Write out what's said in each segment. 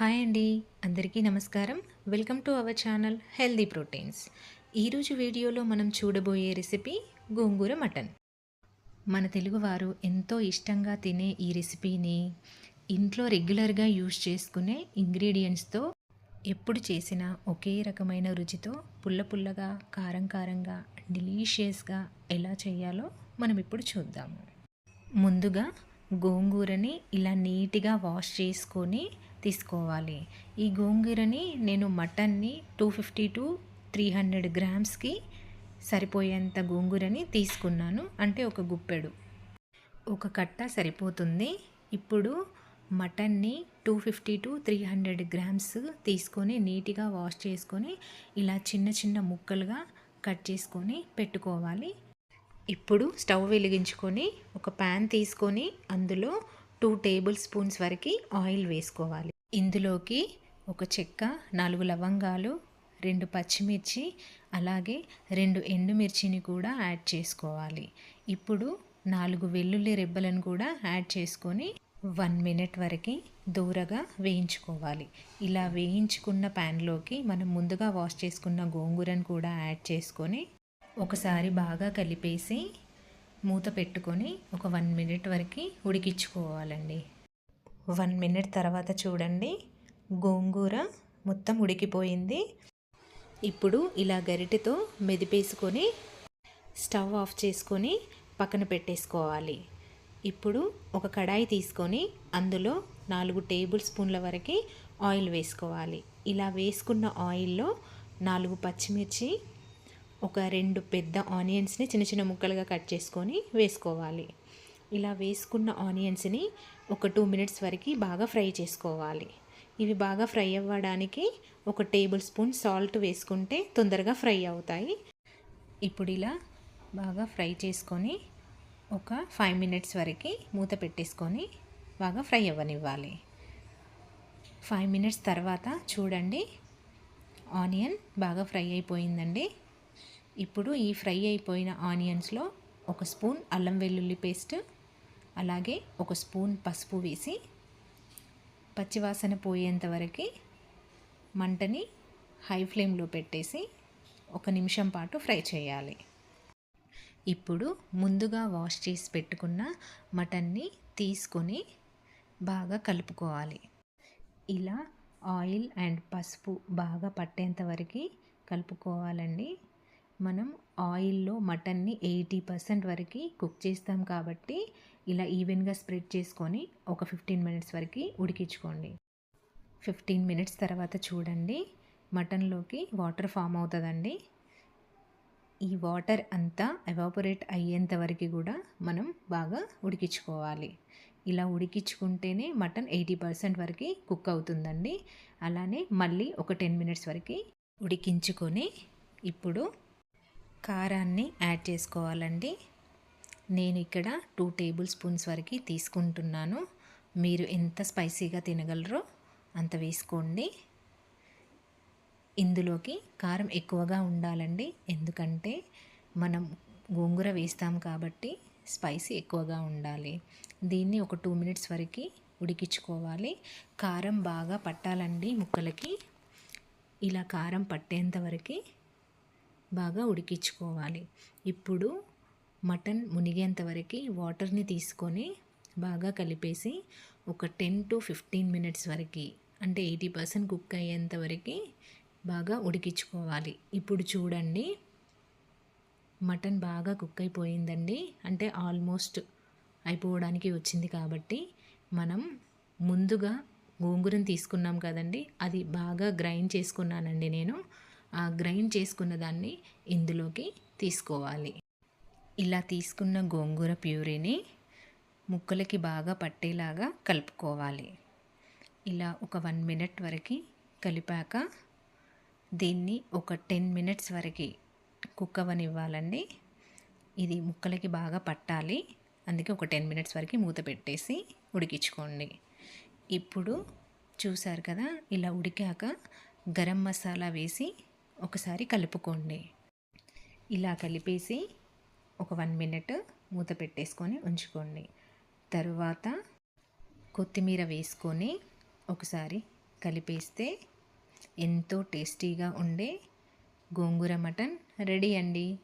Hi అండి. అందరికీ నమస్కారం. Welcome to our channel healthy proteins. ఈరోజు వీడియోలో మనం చూడబోయే రెసిపీ గోంగూర మటన్. మన తెలుగువారు ఎంతో ఇష్టంగా తినే ఈ రెసిపీని ఇంట్లో రెగ్యులర్గా యూజ్ చేసుకునే ఇంగ్రీడియంట్స్తో ఎప్పుడు చేసినా ఒకే రకమైన రుచితో పుల్ల పుల్లగా కారం కారంగా డిలీషియస్గా ఎలా చేయాలో మనం ఇప్పుడు చూద్దాము. ముందుగా గోంగూరని ఇలా నీట్గా వాష్ చేసుకొని తీసుకోవాలి. ఈ గోంగూరని నేను మటన్ని two fifty to three hundred గ్రామ్స్కి సరిపోయేంత గోంగూరని తీసుకున్నాను. అంటే ఒక గుప్పెడు. ఒక కట్ట సరిపోతుంది. ఇప్పుడు మటన్ని two fifty to three hundred grams తీసుకొని నీట్గా వాష్ చేసుకొని ఇలా చిన్న చిన్న ముక్కలుగా కట్ చేసుకొని పెట్టుకోవాలి. ఇప్పుడు స్టవ్ వెలిగించుకొని ఒక ప్యాన్ తీసుకొని అందులో టూ టేబుల్ స్పూన్స్ వరకు ఆయిల్ వేసుకోవాలి. ఇందులోకి ఒక చెక్క నాలుగు లవంగాలు రెండు పచ్చిమిర్చి అలాగే రెండు ఎండుమిర్చిని కూడా యాడ్ చేసుకోవాలి. ఇప్పుడు నాలుగు వెల్లుల్లి రెబ్బలను కూడా యాడ్ చేసుకొని వన్ మినిట్ వరకు దూరగా వేయించుకోవాలి. ఇలా వేయించుకున్న ప్యాన్లోకి మనం ముందుగా వాష్ చేసుకున్న గోంగూరను కూడా యాడ్ చేసుకొని ఒకసారి బాగా కలిపేసి మూత పెట్టుకొని ఒక వన్ మినిట్ వరకు ఉడికించుకోవాలండి. వన్ మినిట్ తర్వాత చూడండి. గోంగూర మొత్తం ఉడికిపోయింది. ఇప్పుడు ఇలా గరిటెతో మెదిపేసుకొని స్టవ్ ఆఫ్ చేసుకొని పక్కన పెట్టేసుకోవాలి. ఇప్పుడు ఒక కడాయి తీసుకొని అందులో నాలుగు టేబుల్ స్పూన్ల వరకు ఆయిల్ వేసుకోవాలి. ఇలా వేసుకున్న ఆయిల్లో నాలుగు పచ్చిమిర్చి ఒక రెండు పెద్ద ఆనియన్స్ని చిన్న చిన్న ముక్కలుగా కట్ చేసుకొని వేసుకోవాలి. ఇలా వేసుకున్న ఆనియన్స్ని ఒక టూ మినిట్స్ వరకు బాగా ఫ్రై చేసుకోవాలి. ఇవి బాగా ఫ్రై అవ్వడానికి ఒక టేబుల్ స్పూన్ సాల్ట్ వేసుకుంటే తొందరగా ఫ్రై అవుతాయి. ఇప్పుడు ఇలా బాగా ఫ్రై చేసుకొని ఒక ఫైవ్ మినిట్స్ వరకు మూత పెట్టేసుకొని బాగా ఫ్రై అవ్వనివ్వాలి. ఫైవ్ మినిట్స్ తర్వాత చూడండి ఆనియన్ బాగా ఫ్రై అయిపోయిందండి. ఇప్పుడు ఈ ఫ్రై అయిపోయిన ఆనియన్స్లో ఒక స్పూన్ అల్లం వెల్లుల్లి పేస్ట్ అలాగే ఒక స్పూన్ పసుపు వేసి పచ్చివాసన పోయేంత వరకు మంటని హై ఫ్లేమ్లో పెట్టేసి ఒక నిమిషం పాటు ఫ్రై చేయాలి. ఇప్పుడు ముందుగా వాష్ చేసి పెట్టుకున్న మటన్ని తీసుకొని బాగా కలుపుకోవాలి. ఇలా ఆయిల్ అండ్ పసుపు బాగా పట్టేంత వరకు కలుపుకోవాలండి. మనం ఆయిల్లో మటన్ని ఎయిటీ పర్సెంట్ వరకు కుక్ చేస్తాం కాబట్టి ఇలా ఈవెన్గా స్ప్రెడ్ చేసుకొని ఒక ఫిఫ్టీన్ మినిట్స్ వరకు ఉడికించుకోండి. ఫిఫ్టీన్ మినిట్స్ తర్వాత చూడండి మటన్లోకి వాటర్ ఫామ్ అవుతుందండి. ఈ వాటర్ అంతా ఎవాపరేట్ అయ్యేంత వరకు కూడా మనం బాగా ఉడికించుకోవాలి. ఇలా ఉడికించుకుంటేనే మటన్ ఎయిటీ పర్సెంట్ వరకు కుక్ అవుతుందండి. అలానే మళ్ళీ ఒక టెన్ మినిట్స్ వరకు ఉడికించుకొని ఇప్పుడు కారాన్ని యాడ్ చేసుకోవాలండి. నేను ఇక్కడ టూ టేబుల్ స్పూన్స్ వరకు తీసుకుంటున్నాను. మీరు ఎంత స్పైసీగా తినగలరో అంత వేసుకోండి. ఇందులోకి కారం ఎక్కువగా ఉండాలండి. ఎందుకంటే మనం గోంగూర వేస్తాం కాబట్టి స్పైసీ ఎక్కువగా ఉండాలి. దీన్ని ఒక టూ మినిట్స్ వరకు ఉడికించుకోవాలి. కారం బాగా పట్టాలండి ముక్కలకి. ఇలా కారం పట్టేంత వరకు బాగా ఉడికించుకోవాలి. ఇప్పుడు మటన్ మునిగేంత వరకు వాటర్ని తీసుకొని బాగా కలిపేసి ఒక టెన్ టు ఫిఫ్టీన్ మినిట్స్ వరకు అంటే ఎయిటీ పర్సెంట్ కుక్ అయ్యేంత వరకు బాగా ఉడికించుకోవాలి. ఇప్పుడు చూడండి. మటన్ బాగా కుక్ అయిపోయిందండి. అంటే ఆల్మోస్ట్ అయిపోవడానికి వచ్చింది కాబట్టి మనం ముందుగా గోంగూరను తీసుకున్నాం కదండి. అది బాగా గ్రైండ్ చేసుకున్నానండి నేను. గ్రైండ్ చేసుకున్న దాన్ని ఇందులోకి తీసుకోవాలి. ఇలా తీసుకున్న గోంగూర ప్యూరీని ముక్కలకి బాగా పట్టేలాగా కలుపుకోవాలి. ఇలా ఒక వన్ మినిట్ వరకు కలిపాక దీన్ని ఒక టెన్ మినిట్స్ వరకు కుక్ అవ్వనివ్వాలండి ఇది ముక్కలకి బాగా పట్టాలి. అందుకే ఒక టెన్ మినిట్స్ వరకు మూత పెట్టేసి ఉడికించుకోండి. ఇప్పుడు చూసారు కదా ఇలా ఉడికాక గరం మసాలా వేసి ఒకసారి కలుపుకోండి. ఇలా కలిపేసి ఒక వన్ మినిట్ మూత పెట్టేసుకొని ఉంచుకోండి. తరువాత కొత్తిమీర వేసుకొని ఒకసారి కలిపేస్తే ఎంతో టేస్టీగా ఉండే గోంగూర మటన్ రెడీ అండి.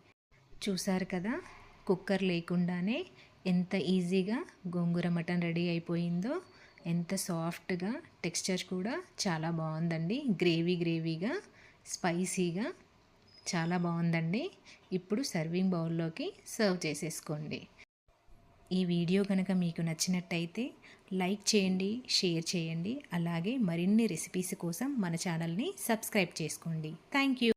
చూసారు కదా కుక్కర్ లేకుండానే ఎంత ఈజీగా గోంగూర మటన్ రెడీ అయిపోయిందో ఎంత సాఫ్ట్గా టెక్స్చర్ కూడా చాలా బాగుందండి. గ్రేవీ గ్రేవీగా స్పైసీగా చాలా బాగుందండి. ఇప్పుడు సర్వింగ్ బౌల్లోకి సర్వ్ చేసేసుకోండి. ఈ వీడియో కనుక మీకు నచ్చినట్టయితే లైక్ చేయండి షేర్ చేయండి. అలాగే మరిన్ని రెసిపీస్ కోసం మన ఛానల్ని సబ్స్క్రైబ్ చేసుకోండి. Thank you.